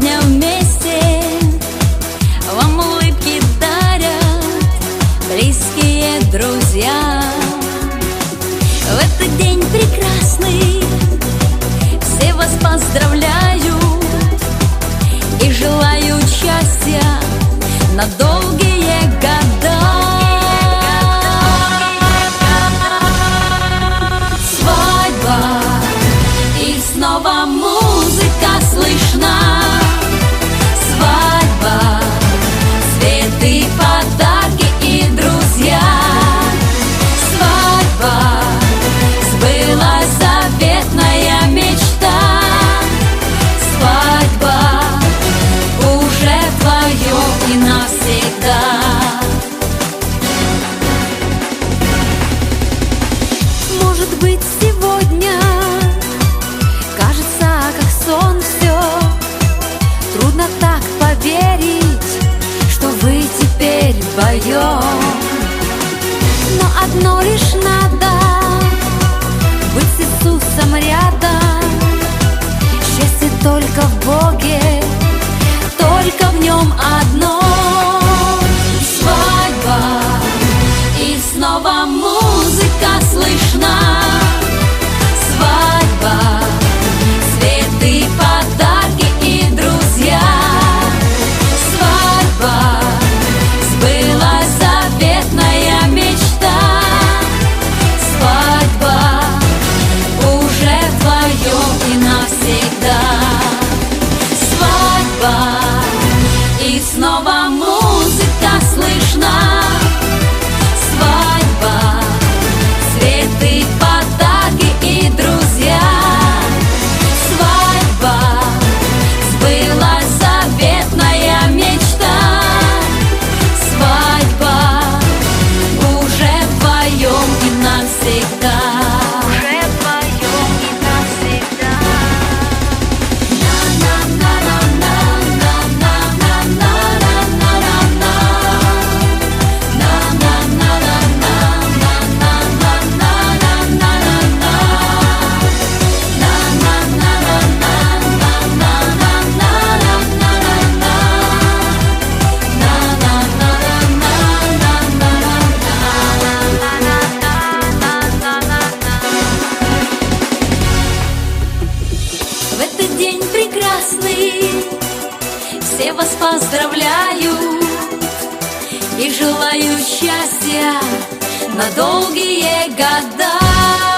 дня вместе. Вам улыбки дарят близкие друзья. В этот день прекрасный. Все вас поздравляют. Быть сегодня. Кажется, как сон все Трудно так поверить Что вы теперь вдвоем Но одно лишь надо Быть с Иисусом рядом. Счастье только в Боге Только в нем одно поздравляю И желаю счастья на долгие года